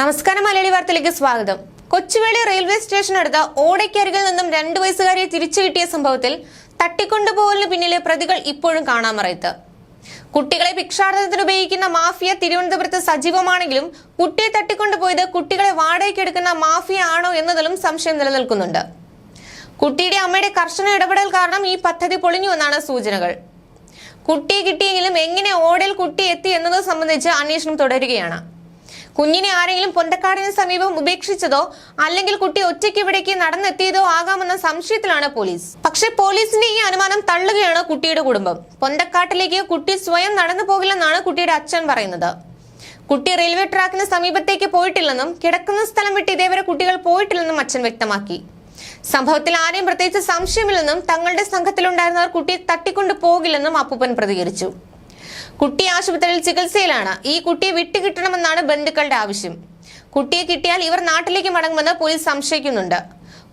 നമസ്കാരം മലയാളി വാർത്തയിലേക്ക് സ്വാഗതം. കൊച്ചുവേളി റെയിൽവേ സ്റ്റേഷനടുത്ത ഓടയ്ക്കരികിൽ നിന്നും രണ്ടു വയസ്സുകാരിയെ തിരിച്ചു കിട്ടിയ സംഭവത്തിൽ തട്ടിക്കൊണ്ടുപോകലിന് പിന്നിലെ പ്രതികൾ ഇപ്പോഴും കാണാമറയത്ത്. കുട്ടികളെ ഭിക്ഷാടനത്തിന് ഉപയോഗിക്കുന്ന മാഫിയ തിരുവനന്തപുരത്ത് സജീവമാണെങ്കിലും കുട്ടിയെ തട്ടിക്കൊണ്ടുപോയത് കുട്ടികളെ വാടകയ്ക്കെടുക്കുന്ന മാഫിയ ആണോ എന്നതിലും സംശയം നിലനിൽക്കുന്നുണ്ട്. കുട്ടിയുടെ അമ്മയുടെ കർശന ഇടപെടൽ കാരണം ഈ പദ്ധതി പൊളിഞ്ഞുവെന്നാണ് സൂചനകൾ. കുട്ടിയെ കിട്ടിയെങ്കിലും എങ്ങനെ ഓടയിൽ കുട്ടി എത്തി എന്നത് സംബന്ധിച്ച് അന്വേഷണം തുടരുകയാണ്. കുഞ്ഞിനെ ആരെങ്കിലും പൊന്തക്കാടിന് സമീപം ഉപേക്ഷിച്ചതോ അല്ലെങ്കിൽ കുട്ടി ഒറ്റയ്ക്ക് ഇവിടേക്ക് നടന്നെത്തിയതോ ആകാമെന്ന സംശയത്തിലാണ് പോലീസ്. പക്ഷേ പോലീസിന്റെ ഈ അനുമാനം തള്ളുകയാണ് കുട്ടിയുടെ കുടുംബം. പൊന്തക്കാട്ടിലേക്ക് കുട്ടി സ്വയം നടന്നു പോകില്ലെന്നാണ് കുട്ടിയുടെ അച്ഛൻ പറയുന്നത്. കുട്ടി റെയിൽവേ ട്രാക്കിന് സമീപത്തേക്ക് പോയിട്ടില്ലെന്നും കിടക്കുന്ന സ്ഥലം വിട്ട് ഇതേവരെ കുട്ടികൾ പോയിട്ടില്ലെന്നും അച്ഛൻ വ്യക്തമാക്കി. സംഭവത്തിൽ ആരെയും പ്രത്യേകിച്ച് സംശയമില്ലെന്നും തങ്ങളുടെ സംഘത്തിലുണ്ടായിരുന്നവർ കുട്ടിയെ തട്ടിക്കൊണ്ടു പോകില്ലെന്നും അപ്പൂപ്പൻ പ്രതികരിച്ചു. കുട്ടി ആശുപത്രിയിൽ ചികിത്സയിലാണ്. ഈ കുട്ടിയെ വിട്ടുകിട്ടണമെന്നാണ് ബന്ധുക്കളുടെ ആവശ്യം. കുട്ടിയെ കിട്ടിയാൽ ഇവർ നാട്ടിലേക്ക് മടങ്ങുമെന്ന് പോലീസ് സംശയിക്കുന്നുണ്ട്.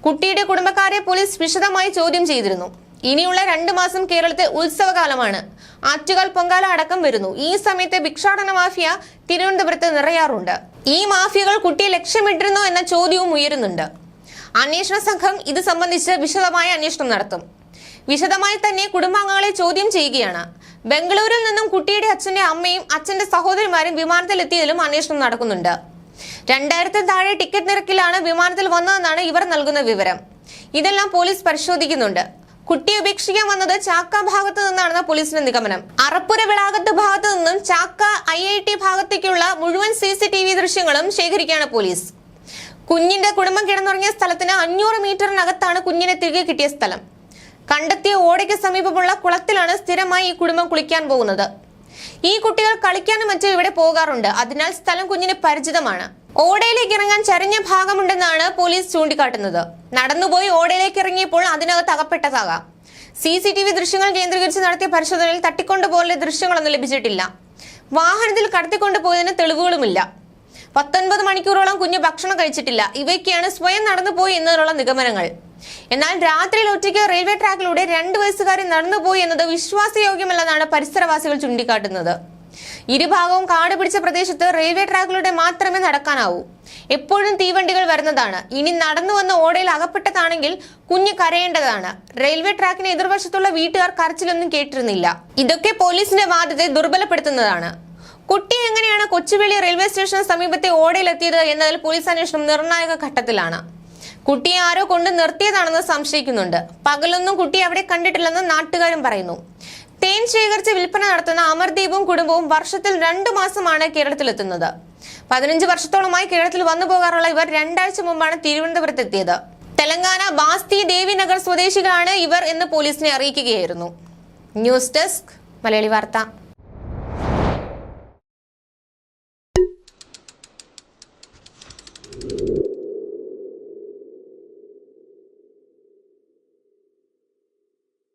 കുട്ടിയുടെ കുടുംബക്കാരെ പോലീസ് വിശദമായി ചോദ്യം ചെയ്തിരുന്നു. ഇനിയുള്ള രണ്ടു മാസം കേരളത്തെ ഉത്സവകാലമാണ്. ആറ്റുകാൽ പൊങ്കാല അടക്കം വരുന്നു. ഈ സമയത്ത് ഭിക്ഷാടന മാഫിയ തിരുവനന്തപുരത്ത് നിറയാറുണ്ട്. ഈ മാഫിയകൾ കുട്ടിയെ ലക്ഷ്യമിട്ടിരുന്നോ എന്ന ചോദ്യവും ഉയരുന്നുണ്ട്. അന്വേഷണ സംഘം ഇത് സംബന്ധിച്ച് വിശദമായ അന്വേഷണം നടത്തും. വിശദമായി തന്നെ കുടുംബാംഗങ്ങളെ ചോദ്യം ചെയ്യുകയാണ്. ബംഗളൂരിൽ നിന്നും കുട്ടിയുടെ അച്ഛന്റെ അമ്മയും അച്ഛന്റെ സഹോദരിമാരും വിമാനത്തിലെത്തിയതിലും അന്വേഷണം നടക്കുന്നുണ്ട്. രണ്ടായിരത്തി താഴെ ടിക്കറ്റ് നിരക്കിലാണ് വിമാനത്തിൽ വന്നതെന്നാണ് ഇവർ നൽകുന്ന വിവരം. ഇതെല്ലാം പോലീസ് പരിശോധിക്കുന്നുണ്ട്. കുട്ടിയെ ഉപേക്ഷിക്കാൻ വന്നത് ചാക്ക ഭാഗത്ത് നിന്നാണെന്ന പോലീസിന്റെ നിഗമനം. അറപ്പുര വിളാകത്ത് ഭാഗത്തു നിന്നും ചാക്ക ഐ ഐ ടി ഭാഗത്തേക്കുള്ള മുഴുവൻ സി സി ടി വി ദൃശ്യങ്ങളും ശേഖരിക്കുകയാണ് പോലീസ്. കുഞ്ഞിന്റെ കുടുംബം കിടന്നുറങ്ങിയ സ്ഥലത്തിന് അഞ്ഞൂറ് മീറ്ററിനകത്താണ് കുഞ്ഞിനെ തിരികെ കിട്ടിയ സ്ഥലം. കണ്ടെത്തിയ ഓടയ്ക്ക് സമീപമുള്ള കുളത്തിലാണ് സ്ഥിരമായി ഈ കുടുംബം കുളിക്കാൻ പോകുന്നത്. ഈ കുട്ടികൾ കളിക്കാനും മറ്റും ഇവിടെ പോകാറുണ്ട്. അതിനാൽ സ്ഥലം കുഞ്ഞിന് പരിചിതമാണ്. ഓടയിലേക്ക് ഇറങ്ങാൻ ചരിഞ്ഞ ഭാഗമുണ്ടെന്നാണ് പോലീസ് ചൂണ്ടിക്കാട്ടുന്നത്. നടന്നുപോയി ഓടയിലേക്ക് ഇറങ്ങിയപ്പോൾ അതിനകത്ത് അകപ്പെട്ടതാകാം. സി സി ടി വി ദൃശ്യങ്ങൾ കേന്ദ്രീകരിച്ച് നടത്തിയ പരിശോധനയിൽ തട്ടിക്കൊണ്ടുപോകലെ ദൃശ്യങ്ങളൊന്നും ലഭിച്ചിട്ടില്ല. വാഹനത്തിൽ കടത്തിക്കൊണ്ടുപോയതിന് തെളിവുകളുമില്ല. പത്തൊൻപത് മണിക്കൂറോളം കുഞ്ഞ് ഭക്ഷണം കഴിച്ചിട്ടില്ല. ഇവയ്ക്കാണ് സ്വയം നടന്നുപോയി എന്നതിനുള്ള നിഗമനങ്ങൾ. എന്നാൽ രാത്രിയിൽ ഒറ്റയ്ക്ക് റെയിൽവേ ട്രാക്കിലൂടെ രണ്ട് വയസ്സുകാരി നടന്നുപോയി എന്നത് വിശ്വാസയോഗ്യമല്ലെന്നാണ് പരിസരവാസികൾ ചൂണ്ടിക്കാട്ടുന്നത്. ഇരുഭാഗവും കാട് പിടിച്ച പ്രദേശത്ത് റെയിൽവേ ട്രാക്കിലൂടെ മാത്രമേ നടക്കാനാവൂ. എപ്പോഴും തീവണ്ടികൾ വരുന്നതാണ്. ഇനി നടന്നു വന്ന ഓടയിൽ അകപ്പെട്ടതാണെങ്കിൽ കുഞ്ഞ് കരയേണ്ടതാണ്. റെയിൽവേ ട്രാക്കിന് എതിർവശത്തുള്ള വീട്ടുകാർ കരച്ചിലൊന്നും കേട്ടിരുന്നില്ല. ഇതൊക്കെ പോലീസിന്റെ വാദത്തെ ദുർബലപ്പെടുത്തുന്നതാണ്. കുട്ടി എങ്ങനെയാണ് കൊച്ചുവേളി റെയിൽവേ സ്റ്റേഷന് സമീപത്തെ ഓടയിലെത്തിയത് എന്നതിൽ പോലീസ് അന്വേഷണം നിർണായക ഘട്ടത്തിലാണ്. കുട്ടിയെ ആരോ കൊണ്ട് നിർത്തിയതാണെന്ന് സംശയിക്കുന്നുണ്ട്. പകലൊന്നും കുട്ടി അവിടെ കണ്ടിട്ടില്ലെന്ന് നാട്ടുകാരും പറയുന്നു. തേൻ ശേഖരിച്ച് വിൽപ്പന നടത്തുന്ന അമർദീപും കുടുംബവും വർഷത്തിൽ രണ്ടു മാസമാണ് കേരളത്തിലെത്തുന്നത്. പതിനഞ്ച് വർഷത്തോളമായി കേരളത്തിൽ വന്നു പോകാറുള്ള ഇവർ രണ്ടാഴ്ച മുമ്പാണ് തിരുവനന്തപുരത്തെത്തിയത്. തെലങ്കാന ബാസ്തി ദേവിനഗർ സ്വദേശികളാണ് ഇവർ എന്ന് പോലീസിനെ അറിയിക്കുകയായിരുന്നു. ന്യൂസ് ഡെസ്ക് മലയാളി വാർത്ത.